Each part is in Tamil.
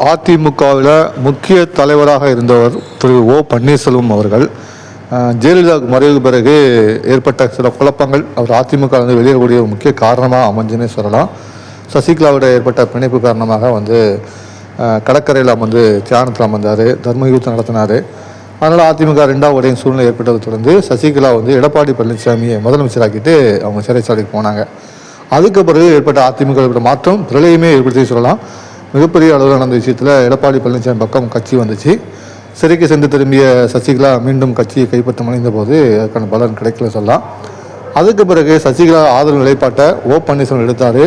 அதிமுகவில் முக்கிய தலைவராக இருந்தவர் திரு ஓ பன்னீர்செல்வம் அவர்கள். ஜெயலலிதா மறைவுக்கு பிறகு ஏற்பட்ட சில குழப்பங்கள் அவர் அதிமுக வந்து வெளியேறக்கூடிய ஒரு முக்கிய காரணமாக அமைஞ்சுன்னே சொல்லலாம். சசிகலாவோட ஏற்பட்ட பிணைப்பு காரணமாக வந்து கடற்கரையில் அமர்ந்து தியானத்தில் அமர்ந்தார் தர்ம யுத்தம் நடத்தினார். அதனால் அதிமுக ரெண்டாவது உடைய சூழ்நிலை ஏற்பட்டதை தொடர்ந்து சசிகலா வந்து எடப்பாடி பழனிசாமியை முதலமைச்சராக்கிட்டு அவங்க சிறைச்சாலைக்கு போனாங்க. அதுக்கு பிறகு ஏற்பட்ட அதிமுக மாற்றம் பிரளயமே ஏற்படுத்தி சொல்லலாம். மிகப்பெரிய அளவில் நடந்த விஷயத்தில் எடப்பாடி பழனிசாமி பக்கம் கட்சி வந்துச்சு. சிறைக்கு சென்று திரும்பிய சசிகலா மீண்டும் கட்சியை கைப்பற்ற முனைந்த போது அதுக்கான பலன் கிடைக்கல சொல்லலாம். அதுக்கு பிறகு சசிகலா ஆதரவு நிலைப்பாட்டை ஓ பன்னீர்செல்வம் எடுத்தார்.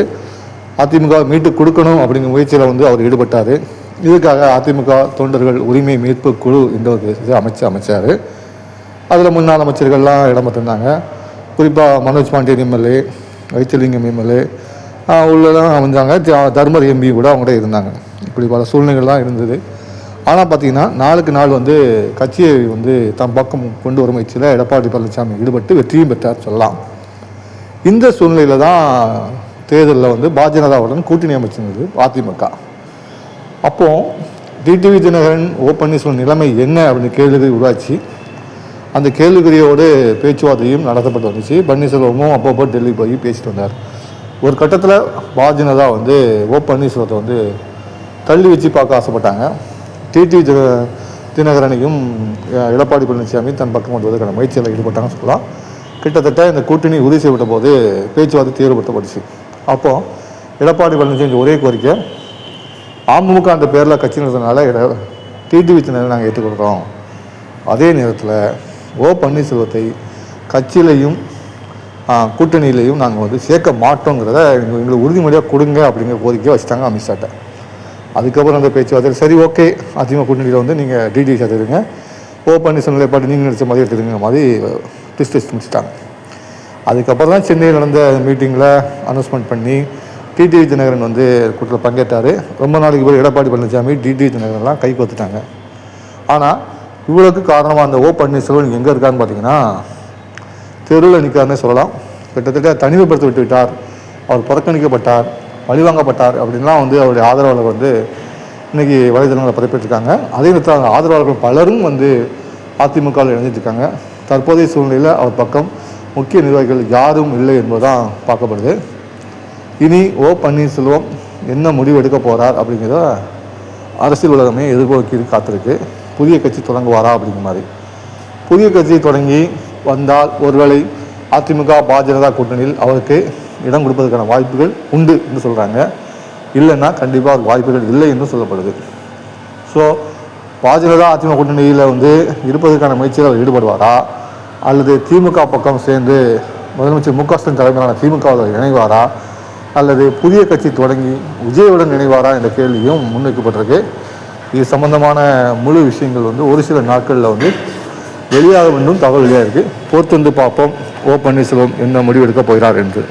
அதிமுக மீட்டு கொடுக்கணும் அப்படிங்கிற முயற்சியில் வந்து அவர் ஈடுபட்டார். இதுக்காக அதிமுக தொண்டர்கள் உரிமை மீட்பு குழு என்ற ஒரு இது அமைச்சு அமைச்சார். அதில் முன்னாள் அமைச்சர்கள்லாம் இடம்பெற்றிருந்தாங்க. குறிப்பாக மனோஜ் பாண்டியன் எம்எல்ஏ வைத்தியலிங்கம் எம்எல்ஏ உள்ளதான் அமைஞ்சாங்க. த- தர்மர் எம்பி கூட அவங்க இருந்தாங்க. இப்படி பல சூழ்நிலைகள்லாம் இருந்தது. ஆனால் பார்த்தீங்கன்னா நாளுக்கு நாள் வந்து கட்சியை வந்து தம் பக்கம் கொண்டு வரும் முயற்சியில் எடப்பாடி பழனிசாமி ஈடுபட்டு வெற்றியும் பெற்றார் சொல்லலாம். இந்த சூழ்நிலையில் தான் தேர்தலில் வந்து பாரதிய ஜனதாவுடன் கூட்டணி அமைச்சிருந்தது அதிமுக. அப்போ டிடிவி தினகரன் ஓ பன்னீர்செல்வம் நிலைமை என்ன அப்படின்னு கேள்வி உருவாச்சு. அந்த கேள்விக்குறியோடு பேச்சுவார்த்தையும் நடத்தப்பட்டு வந்துச்சு. பன்னீர்செல்வமும் அப்பப்போ டெல்லி போய் பேசிட்டு வந்தார். ஒரு கட்டத்தில் பாரதிய வந்து ஓ பன்னீர்செல்வத்தை வந்து தள்ளி வச்சு பார்க்க ஆசைப்பட்டாங்க. டிடிவி தின தினகரனையும் எடப்பாடி பழனிசாமி தன் பக்கம் கொண்டு வருவதற்கான முயற்சியில் ஈடுபட்டாங்கன்னு சொல்லலாம். கிட்டத்தட்ட இந்த கூட்டணி உறுதி செய்யப்பட்ட போது பேச்சுவார்த்தை தீவிரப்படுத்தப்பட்டுச்சு. அப்போது எடப்பாடி பழனிசாமி ஒரே கோரிக்கை அமமுக அந்த பேரில் கட்சி நடத்தினால டிடிவி தினகரனை நாங்கள் ஏற்றுக்கொள்கிறோம் அதே நேரத்தில் ஓ பன்னீர்செல்வத்தை கட்சியிலையும் கூட்டணியிலையும் நாங்கள் வந்து சேர்க்க மாட்டோங்கிறத எங்களுக்கு உறுதிமொழியாக கொடுங்க அப்படிங்கிற கோரிக்கையை வச்சுட்டாங்க அமித்ஷாட்ட அதுக்கப்புறம் அந்த பேச்சுவார்த்தை சரி ஓகே அதிமுக கூட்டணியில் வந்து நீங்கள் டிடி எடுத்துருங்க ஓ பன்னீர்செல்வம் பாட்டு நீங்கள் நினச்ச மாதிரி எடுத்துருங்க மாதிரி டிஸ்கஸ் முடிச்சிட்டாங்க. அதுக்கப்புறம் தான் சென்னையில் நடந்த மீட்டிங்கில் அனௌன்ஸ்மெண்ட் பண்ணி டிடிவி தினகரன் வந்து கூட்டத்தில் பங்கேற்றார். ரொம்ப நாளைக்கு போய் எடப்பாடி பழனிசாமி டிடி தினகரன்லாம் கை கோத்துட்டாங்க ஆனால் இவ்வளோக்கு காரணமாக அந்த ஓ பன்னீர்செல்வம் எங்கே இருக்கான்னு பார்த்தீங்கன்னா தெருவில் நிற்காருன்னே சொல்லலாம். கிட்டத்தட்ட தனிமைப்படுத்தி விட்டு விட்டார் அவர் புறக்கணிக்கப்பட்டார் பழிவாங்கப்பட்டார் அப்படின்லாம் வந்து அவருடைய ஆதரவாளர் வந்து இன்றைக்கி வலைதளங்களில் பதிப்பிட்டிருக்காங்க. அதே நேரத்தில் அந்த ஆதரவாளர்கள் பலரும் வந்து அதிமுகவில் இணைஞ்சிட்ருக்காங்க. தற்போதைய சூழ்நிலையில் அவர் பக்கம் முக்கிய நிர்வாகிகள் யாரும் இல்லை என்பதுதான் பார்க்கப்படுது. இனி ஓ பன்னீர்செல்வம் என்ன முடிவு எடுக்க போகிறார் அப்படிங்கிறத அரசியல் உலகமே எதிர்நோக்கி காத்திருக்கு. புதிய கட்சி தொடங்குவாரா அப்படிங்கிற மாதிரி. புதிய கட்சியை தொடங்கி வந்தால் ஒருவேளை அதிமுக பாஜக கூட்டணியில் அவருக்கு இடம் கொடுப்பதற்கான வாய்ப்புகள் உண்டு என்று சொல்கிறாங்க இல்லைன்னா கண்டிப்பாக வாய்ப்புகள் இல்லை என்று சொல்லப்படுது. ஸோ பாஜக அதிமுக கூட்டணியில் வந்து இருப்பதற்கான முயற்சியில் அவர் ஈடுபடுவாரா? அல்லது திமுக பக்கம் சேர்ந்து முதலமைச்சர் மு க ஸ்டாலின் தலைமையிலான திமுக இணைவாரா? அல்லது புதிய கட்சி தொடங்கி விஜயுடன் இணைவாரா என்ற கேள்வியும் முன்வைக்கப்பட்டிருக்கு. இது சம்பந்தமான முழு விஷயங்கள் வந்து ஒரு சில நாட்களில் வந்து வெளியாக வேண்டும் தகவல் இருக்குது பொறுத்து வந்து பார்ப்போம். ஓ பன்னீர்செல்வம் என்ன முடிவெடுக்கப் போகிறார் என்று.